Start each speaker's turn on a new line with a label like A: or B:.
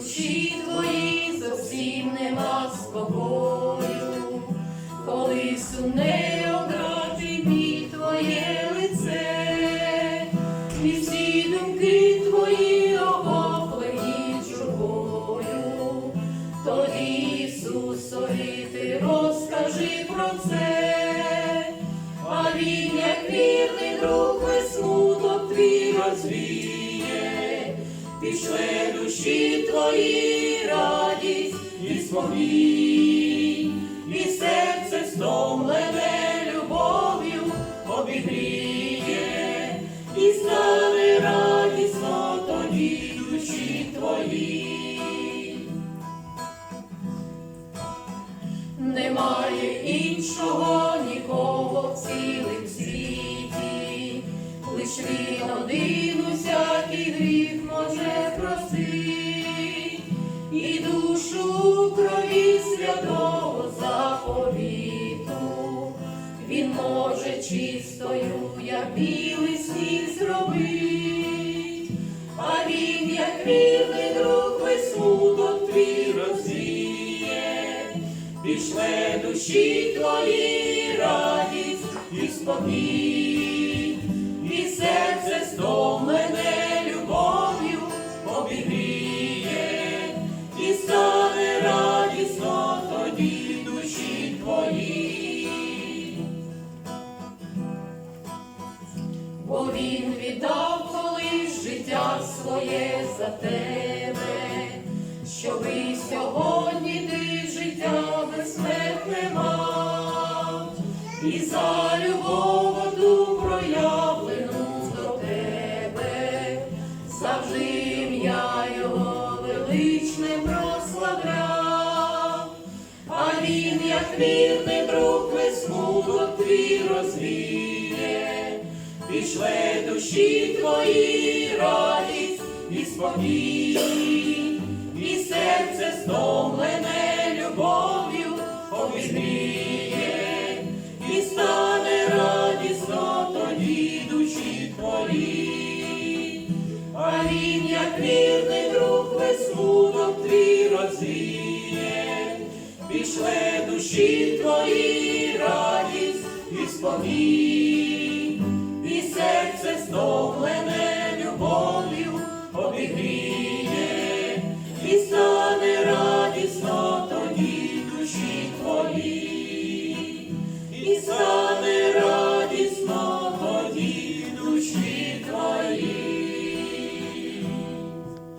A: душі твої зовсім нема спокою, коли сумне обрати бій твоє лице, всі думки твої охоплені журбою, тоді Ісусові ти розкажи про це, а він, як вірний друг, весь смуток твій розвіє, пішле душі твої радість і спокій, і серце стомлене любов'ю обігріє, і стане радісно тоді душі твої. Один усякий гріх може простить, і душу крові святого заповіту, він може чистою, як білий сніг зробить, а він, як вірний друг, весь смуток твій розвіє, пішле душі твої радість і спокій, він віддав колись життя своє за тебе, щоби сьогодні ти життя безсмертне мав, і за любов одну проявлену до тебе, завжди ім'я його величне прославляв. А він, як вірний друг, смуток твій розвіє, пішле душі твої радість і спокій, і серце стомлене любов'ю обігріє, і стане радісно тоді душі твої. А він, як вірний друг, весь смуток твій розвіє, пішле душі твої радість обігріє, і стане радісно тоді